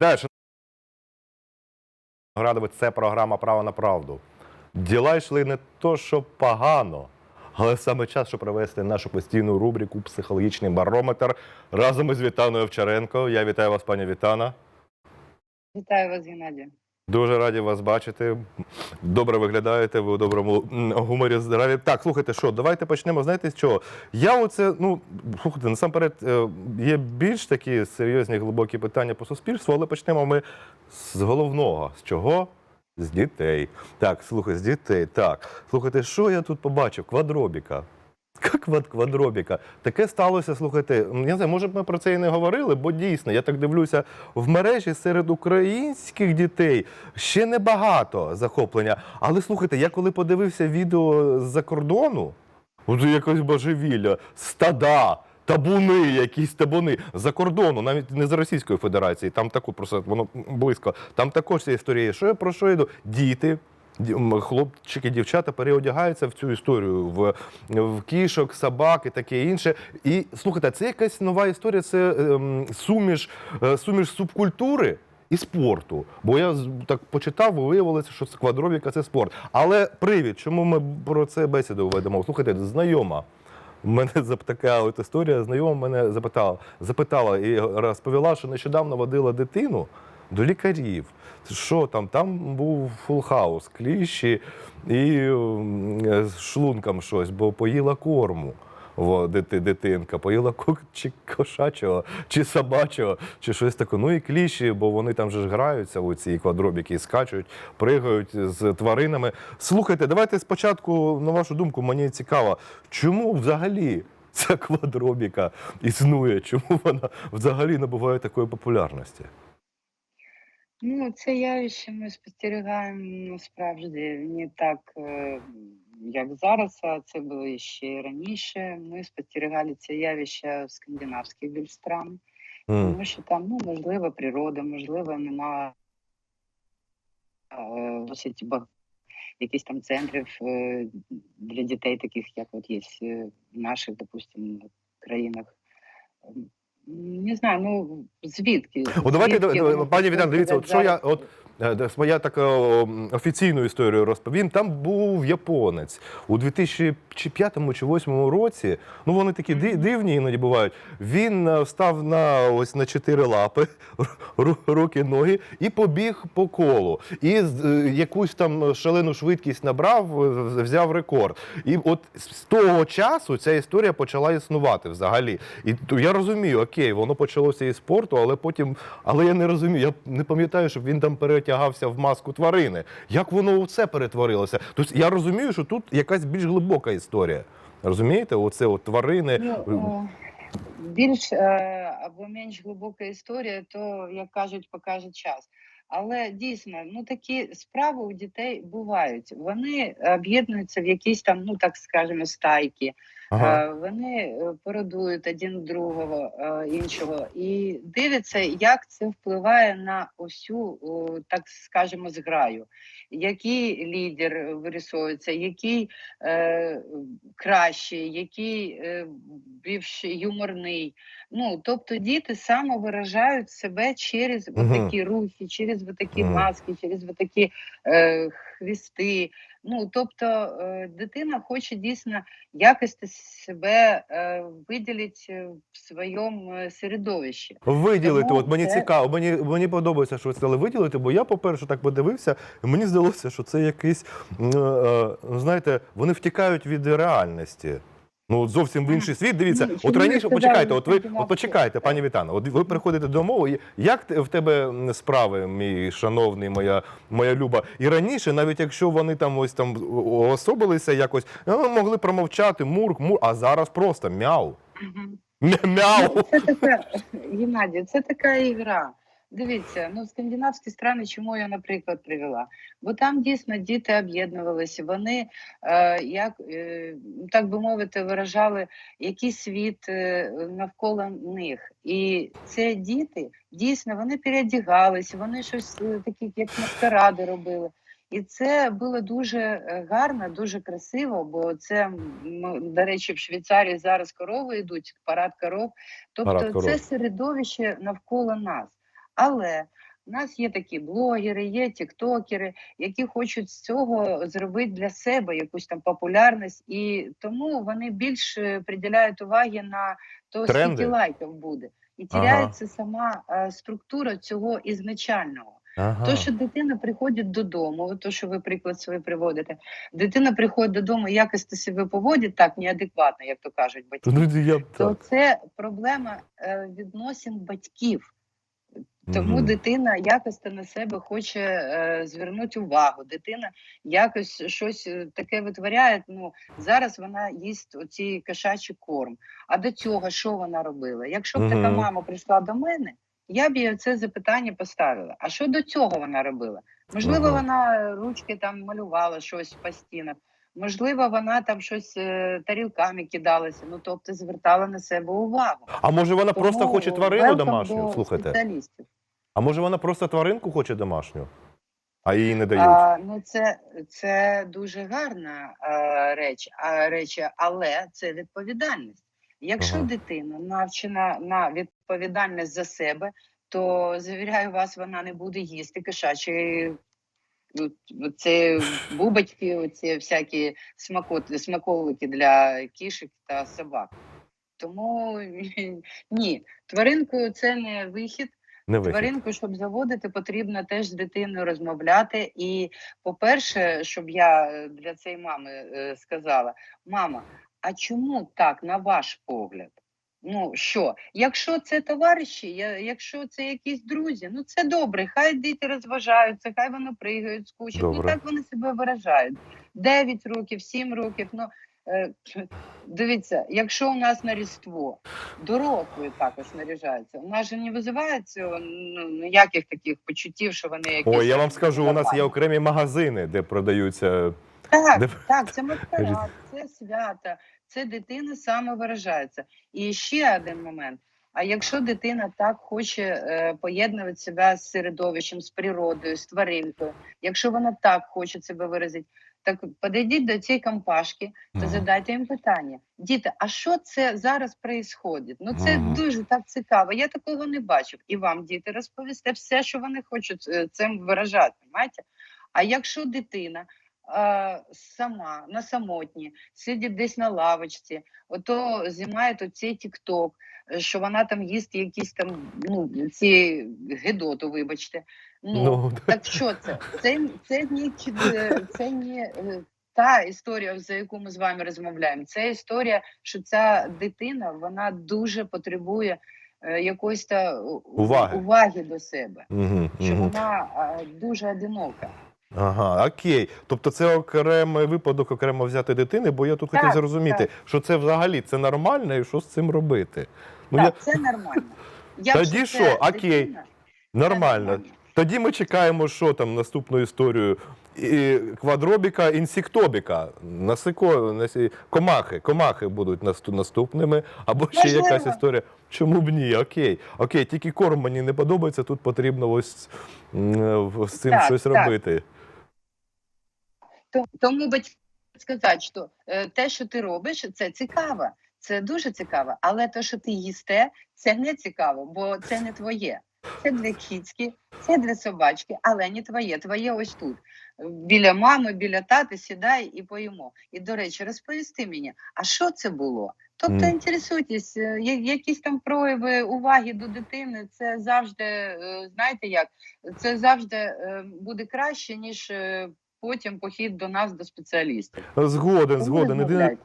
Далі. Градович, це програма Право на правду. Діла йшли не то, що погано, але саме час, щоб провести нашу постійну рубрику Психологічний барометр разом із Вітаною Овчаренко. Я вітаю вас, пані Вітана. Вітаю вас, Геннадій. Дуже раді вас бачити. Добре виглядаєте, ви у доброму гуморі здорові. Так, слухайте, що, давайте почнемо. Знаєте з чого? Я оце, ну, слухайте, насамперед, е, є більш такі серйозні глибокі питання по суспільству, але почнемо ми з головного. З чого? З дітей. Так, слухай, з дітей. Так. Слухайте, що я тут побачив? Квадробіка. Квад квадробіка. Таке сталося, слухайте, я не знаю, може б ми про це і не говорили, бо дійсно, я так дивлюся, в мережі серед українських дітей ще небагато захоплення. Але слухайте, я коли подивився відео з-за кордону, от якось божевілля, стада. Табуни, якісь табуни за кордону, навіть не з Російської Федерації, там таку просто воно близько. Там також ця історія. Що я про що йду? Діти, хлопчики, дівчата переодягаються в цю історію в, в кішок, собак і таке інше. І слухайте, це якась нова історія, це ем, суміш, е, суміш субкультури. І спорту, бо я так почитав, виявилося, що квадробіка це спорт. Але привід, чому ми про це бесіду ведемо? Слухайте, знайома. Мене така от історія, знайома мене запитала, запитала і розповіла, що нещодавно водила дитину до лікарів. Що там? Там був фулхаус, кліщі і з шлунком щось, бо поїла корму. Во, дити, дитинка, поїла чи кошачого, чи собачого, чи щось таке. Ну і кліші, бо вони там же ж граються у ці квадробіки, скачуть, пригають з тваринами. Слухайте, давайте спочатку, на вашу думку, мені цікаво, чому взагалі ця квадробіка існує? Чому вона взагалі набуває такої популярності? Ну, це явище ми спостерігаємо насправді не так, е, як зараз, а це було ще й раніше. Ми спостерігали це явище в скандинавських більш стран, тому що там, ну, можливо, природа, можливо, нема е, досить багато якихось там центрів е, для дітей, таких як от є в наших, допустимо, країнах. Не знаю, ну звідки? О, давайте, Звідки пані Вітан, дивіться, от що я от е, така о, м, офіційну історію розповім. Там був японець у 2005 чи 2008 році. Ну вони такі дивні іноді бувають. Він е, став на ось на чотири лапи, руки, ноги, і побіг по колу. І е, якусь там шалену швидкість набрав, е, взяв рекорд. І от з того часу ця історія почала існувати взагалі. І я розумію, окей, воно почалося із спорту, але потім, але я не розумію, я не пам'ятаю, щоб він там перетягався в маску тварини. Як воно у це перетворилося? Тобто я розумію, що тут якась більш глибока історія. Розумієте, оце от тварини. Ну, більш е, або менш глибока історія, то, як кажуть, покаже час. Але дійсно, ну такі справи у дітей бувають. Вони об'єднуються в якісь там, ну так скажемо, стайки. Ага. Е, Вони е, породують один другого е, іншого і дивляться, як це впливає на усю, так скажемо, зграю. Який лідер вирисовується, який е, кращий, який е, більш юморний. Ну, тобто діти самовиражають себе через Мгм. такі рухи, через такі Мгм. маски, через такі е, хвісти. Ну, тобто е, дитина хоче дійсно якось себе виділить виділити в своєму е, середовищі. Виділити, Тому от мені це- цікаво, мені, мені подобається, що ви сказали виділити, бо я, по-перше, так подивився, і мені здалося, що це якийсь, е, е, знаєте, вони втікають від реальності. Ну, от зовсім в інший світ. Дивіться, Ну, от раніше, почекайте, от ви от почекайте, пані Вітано, от ви приходите додому, і як в тебе справи, мій шановний, моя, моя люба? І раніше, навіть якщо вони там ось там особилися якось, ну, могли промовчати мурк, мур, а зараз просто мяу. Мяу. Така, Геннадій, це така ігра. Дивіться, ну скандинавські страни, чому я, наприклад, привела? Бо там дійсно діти об'єднувалися, вони, е, як е, так би мовити, виражали якийсь світ е, навколо них. І це діти дійсно вони переодягалися, вони щось е, такі, як маскаради робили. І це було дуже е, гарно, дуже красиво, бо це, до речі, в Швейцарії зараз корови йдуть, парад коров. Тобто Парад коров. це середовище навколо нас. Але У нас є такі блогери, є тіктокери, які хочуть з цього зробити для себе якусь там популярність, і тому вони більше приділяють уваги на то, Тренди? скільки лайків буде. І Ага. сама е, структура цього ізначального. Ага. То, що дитина приходить додому, то, що ви приклад свій приводите, дитина приходить додому якось то себе поводить так неадекватно, як то кажуть батьки, Ну, я б то це проблема е, відносин батьків. Тому Мгм. дитина якось на себе хоче е, звернути увагу. Дитина якось щось е, таке витворяє. Ну зараз вона їсть оці кошачий корм. А до цього що вона робила? Якщо б така мама прийшла до мене, я б їй це запитання поставила. А що до цього вона робила? Можливо, Ага. вона ручки там малювала щось по стінах. Можливо, вона там щось е, тарілками кидалася, ну тобто звертала на себе увагу. А може вона просто хоче тварину домашню? до Слухайте. спеціалістів. А може вона просто тваринку хоче домашню, а її не дають? А, ну це, це дуже гарна а, реч, а, речі, але це відповідальність. Якщо Ага. дитина навчена на відповідальність за себе, то завіряю вас, вона не буде їсти кошачі. ну, Це бубочки, оці всякі смакоти, смаковики для кішок та собак. Тому ні, тваринку це не вихід. Не вихід. Тваринку, щоб заводити, потрібно теж з дитиною розмовляти. І, по-перше, щоб я е, для цієї мами е, сказала: мама, а чому так, на ваш погляд? Ну що, якщо це товариші, я- якщо це якісь друзі, ну це добре, хай діти розважаються, хай вони пригають, скучать. Ну так вони себе виражають. 9 років, 7 років. Ну дивіться, якщо у нас на Різдво дорослі також наряжаються, у нас же не визивається ну, ніяких таких почуттів, що вони якісь. Ой, я вам скажу, у нас є окремі магазини, де продаються. Так, Де- так, це маскарад, це свято, це дитина самовиражається. І ще один момент. А якщо дитина так хоче е, поєднувати себе з середовищем, з природою, з тваринкою, якщо вона так хоче себе виразити, так підійдіть до цієї компашки та задайте їм питання. Діти, а що це зараз відбувається? Ну це Мгм. дуже так цікаво. Я такого не бачив. І вам, діти, розповісте все, що вони хочуть е, цим виражати. Понимаєте? А якщо дитина а, сама на самотні, сидить десь на лавочці, ото знімає оцей тік-ток, е, що вона там їсть якісь там ну, ці гидоту, вибачте. Ну, Ну, так що це? Це, це не чи- е, це не е, та історія, за яку ми з вами розмовляємо. Це історія, що ця дитина вона дуже потребує е, якоїсь та Уваги. уваги до себе, Угу, що угу. вона дуже одинока. Ага, окей. Тобто це окремий випадок, окремо взяти дитини, бо я тут хотів зрозуміти, так. що це взагалі це нормально і що з цим робити. Ну, так, я... це нормально. Тоді що? Окей. дитина, це Нормально. Тоді ми чекаємо, що там наступну історію. І квадробіка, інсіктобіка, насико, насі... комахи, комахи будуть насту- наступними, або ще Можливо. якась історія. Чому б ні? Окей. Окей, тільки корм мені не подобається, тут потрібно ось з цим Так, щось так. робити. Тому батьки сказати, що е, те, що ти робиш, це цікаво. Це дуже цікаво, але те, що ти їсте, це не цікаво, бо це не твоє. Це для кіцьки, це для собачки, але не твоє. Твоє ось тут. Біля мами, біля тати сідай і поїмо. І, до речі, розповісти мені, а що це було? Тобто mm. інтересуйтесь, е, я- якісь там прояви уваги до дитини, це завжди, е, знаєте як, це завжди е, буде краще, ніж потім похід до нас, до спеціалістів. Згоден, згоден. Єдине.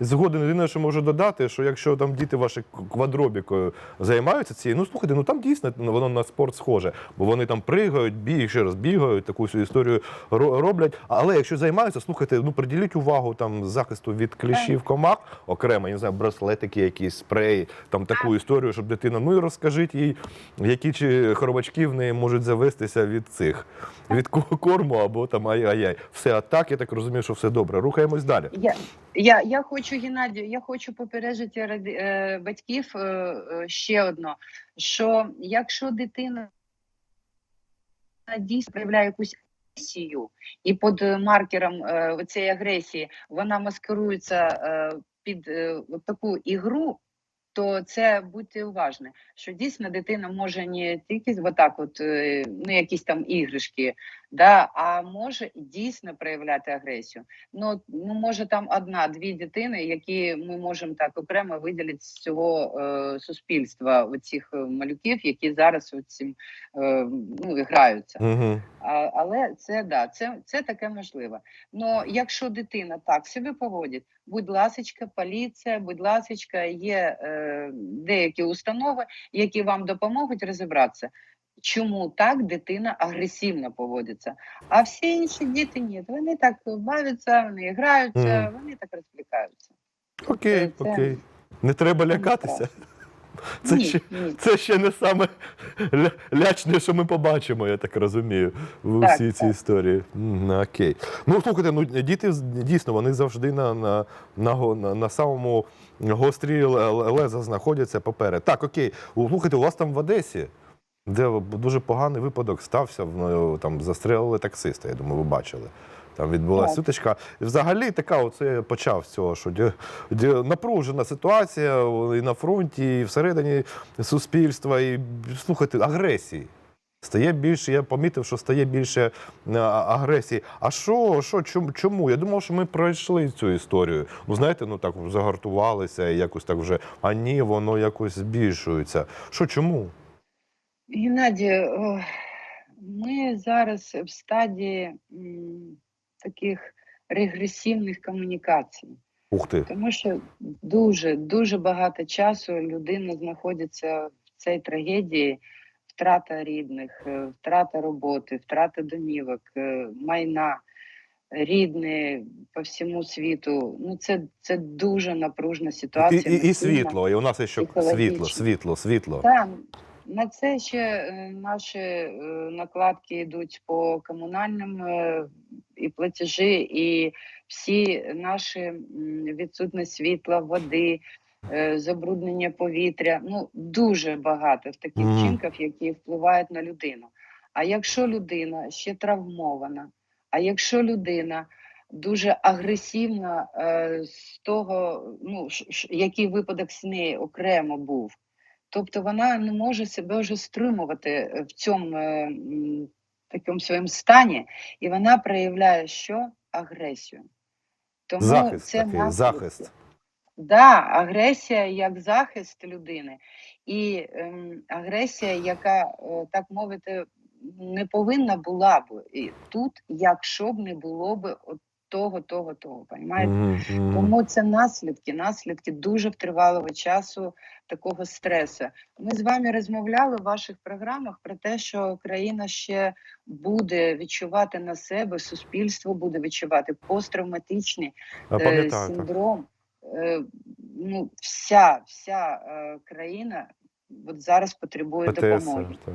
Згоден, єдине, що можу додати, що якщо там діти ваші квадробікою займаються цією, ну слухайте, ну там дійсно ну, воно на спорт схоже, бо вони там пригають, бігають, ще раз бігають, таку всю історію роблять. Але якщо займаються, слухайте, ну приділіть увагу там захисту від кліщів комах, окремо, я не знаю, браслетики, якісь спреї, там таку історію, щоб дитина. Ну і розкажіть їй, які чи хробачки в неї можуть завестися від цих, від корму або там ай-яй-яй. Все, так, я так розумію, що все добре. Рухаємось далі. Я, я, я хочу, Геннадію, я хочу попереджити ради- е, батьків е, е, ще одно, що якщо дитина дійсно проявляє якусь агресію, і під маркером е, цієї агресії вона маскирується е, під е, таку ігру, то це будьте уважні, що дійсно дитина може не тільки отак, от е, ну якісь там іграшки, да, а може дійсно проявляти агресію. Ну, ну може там одна-дві дитини, які ми можемо так окремо виділити з цього е, суспільства, оцих е, малюків, які зараз цим е, ну, граються. Угу. А, але це да, це, це таке можливо. Ну якщо дитина так себе поводить, будь ласочка, поліція, будь ласочка, є е, деякі установи, які вам допоможуть розібратися. Чому так дитина агресивно поводиться? А всі інші діти ні. Вони так бавляться, вони граються, mm. вони так розплікаються. Окей, Це- окей. Не треба лякатися. Це ні, ще, ні. це ще не саме ля- лячне, що ми побачимо, я так розумію, в Так, усій цій історії. Окей. Ну, слухайте, ну діти дійсно вони завжди на, на, на, на, самому гострі леза знаходяться поперед. Так, окей. Слухайте, у вас там в Одесі, де дуже поганий випадок стався, там застрелили таксиста, я думаю, ви бачили. Там відбулася Так. сутичка. І взагалі така, оце почав з цього, що ді- ді- напружена ситуація і на фронті, і всередині суспільства, і слухайте, агресії. Стає більше, я помітив, що стає більше е, агресії. А що, що, чому? Я думав, що ми пройшли цю історію. Ну, знаєте, ну так загартувалися і якось так вже, а ні, воно якось збільшується. Що, чому? Геннадій, е, ми зараз в стадії таких регресивних комунікацій, Ух ти. тому що дуже дуже багато часу людина знаходиться в цій трагедії. Втрата рідних, е, втрата роботи, втрата домівок, е, майна, рідні по всьому світу. Ну це, це дуже напружна ситуація. і, і насильна. світло, і у нас ще світло, світло, світло. Так, на це ще е, наші е, накладки йдуть по комунальним е, і платежі, і всі наші відсутність світла, води, забруднення повітря. Ну дуже багато таких Мгм. вчинків, які впливають на людину. А якщо людина ще травмована, а якщо людина дуже агресивна з того, ну який випадок з нею окремо був. Тобто вона не може себе вже стримувати е, в цьому е, такому своєму стані, і вона проявляє що? Агресію. Тому Захист це такий, захист. Да, агресія як захист людини, і ем, агресія, яка, е, так мовити, не повинна була б і тут, якщо б не було б от того, того, того. Понімаєте? Мгм, мгм. Тому це наслідки, наслідки дуже тривалого часу такого стресу. Ми з вами розмовляли в ваших програмах про те, що країна ще буде відчувати на себе, суспільство буде відчувати посттравматичний е, синдром. Е, ну, вся, вся е, країна от зараз потребує допомоги. Так.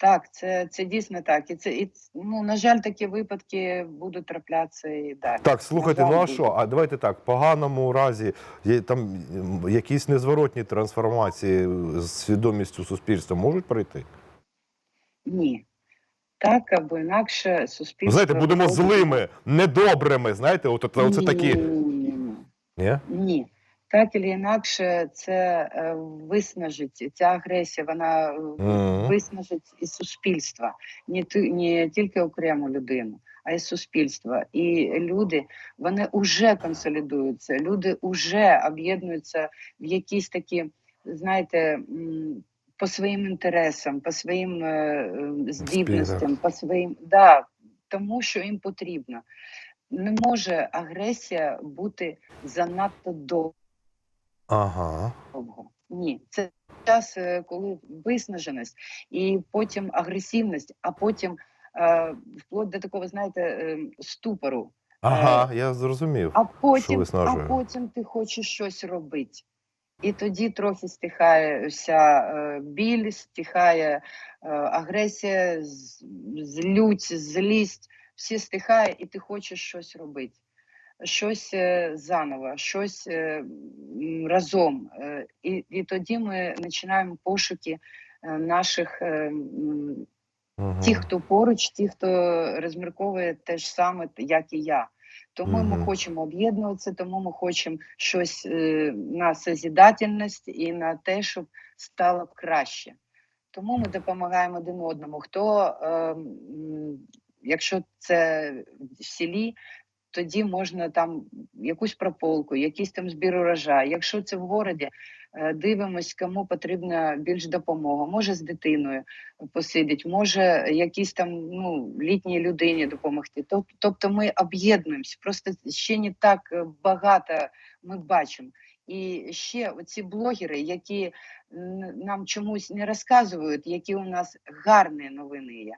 Так, це, це дійсно так. І це і ну, на жаль, такі випадки будуть траплятися і далі. Так, слухайте, ну а що? А давайте так, в поганому разі є там якісь незворотні трансформації з свідомістю суспільства можуть пройти? Ні. Так або інакше суспільство. Знаєте, будемо злими, недобрими. Знаєте, от, от, оце Ні, такі. Ні, ні, ні, ні. Ні? Ні. Так і інакше це е, виснажить ця агресія, вона е, виснажить і суспільство, не, ти- не тільки окрему людину, а й суспільство. І люди вони вже консолідуються, люди вже об'єднуються в якісь такі, знаєте, по своїм інтересам, по своїм е, здібностям, по своїм да, тому, що їм потрібно. Не може агресія бути занадто довго. Ага. Ні, це час, е, коли виснаженість, і потім агресивність, а потім е, вплоть до такого, знаєте, е, ступору. Ага, я зрозумів. А потім, а потім ти хочеш щось робити. І тоді трохи стихає вся е, біль, стихає е, агресія, з- злють, злість, все стихає, і ти хочеш щось робити. Щось е, заново, щось е, разом. Е, і, і тоді ми починаємо пошуки наших Мгм. ті, хто поруч, ті, хто розмірковує те ж саме, як і я. Тому ми хочемо об'єднуватися, тому ми хочемо щось е, на созидательність і на те, щоб стало б краще. Тому ми допомагаємо один одному. Хто, е, якщо це в селі, тоді можна там якусь прополку, якийсь там збір урожаю. Якщо це в городі, е, дивимось, кому потрібна більш допомога. Може з дитиною посидіть, може якійсь там ну, літній людині допомогти. Тоб- Тобто ми об'єднуємося. Просто ще не так багато ми бачимо. І ще оці блогери, які нам чомусь не розказують, які у нас гарні новини є.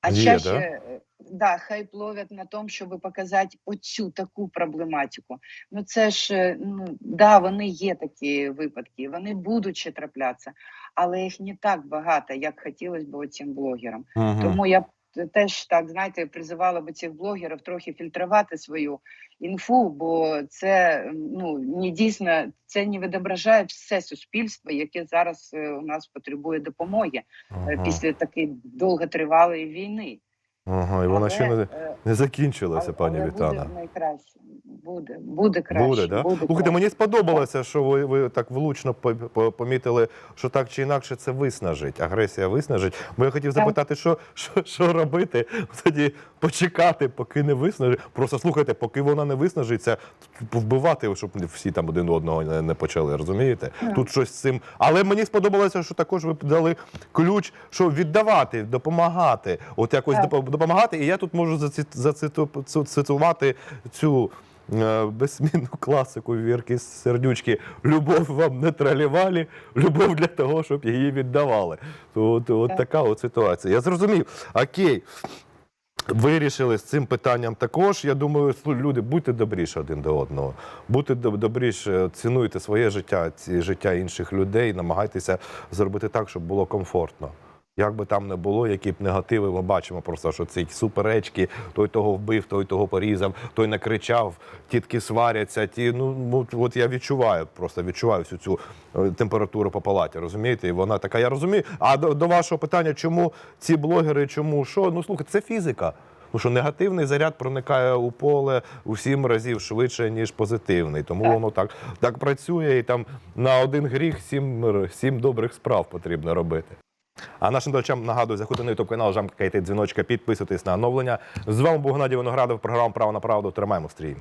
А Є, чаще да? е, да, хайп ловлять на тому, щоб показати оцю таку проблематику. Ну це ж е, ну да, вони є такі випадки, вони будуть ще траплятися, але їх не так багато, як хотілося б цим блогерам. Мгм. Тому я теж так знаєте, призивала би цих блогерів трохи фільтрувати свою інфу, бо це ну не дійсно це не відображає все суспільство, яке зараз е, у нас потребує допомоги е, Ага. після такої довготривалої війни. Ага, і вона ще не, е, не закінчилася, але- пані але Вітана. Буде найкраще. Буде, буде краще. Буде, да? Слухайте, краще. мені сподобалося, що ви, ви так влучно по- по- помітили, що так чи інакше це виснажить. Агресія виснажить. Бо я хотів запитати, що, що, що робити? Тоді почекати, поки не виснажить. Просто слухайте, поки вона не виснажиться, вбивати, щоб всі там один одного не, не почали. Розумієте? Так. Тут щось з цим. Але мені сподобалося, що також ви дали ключ, що віддавати, допомагати. От якось Так. допо- допомагати. І я тут можу заці- зациту- цу- цитувати цю е, безсмінну класику Вірки Сердючки. Любов вам не тралівалі, любов для того, щоб її віддавали. От, от Так. така от ситуація. Я зрозумів. Окей. Вирішили з цим питанням також. Я думаю, люди, будьте добріші один до одного. Будьте доб- добріше, цінуйте своє життя, ці життя інших людей, намагайтеся зробити так, щоб було комфортно. Як би там не було, які б негативи, ми бачимо просто, що ці суперечки, той того вбив, той того порізав, той накричав, тітки сваряться. Ті, ну, ну от я відчуваю, просто відчуваю всю цю е, температуру по палаті, розумієте? І вона така, я розумію. А до, до вашого питання, чому ці блогери, чому що? Ну слухайте, це фізика. Ну що негативний заряд проникає у поле у сім разів швидше, ніж позитивний. Тому Так. воно так, так працює, і там на один гріх сім, сім добрих справ потрібно робити. А нашим дочам нагадую, заходьте на YouTube канал Жамка Кайти дзвіночка, підписуйтесь на оновлення. З вами був Геннадій Виноградов, програма Право на правду. Тримаємо стрій.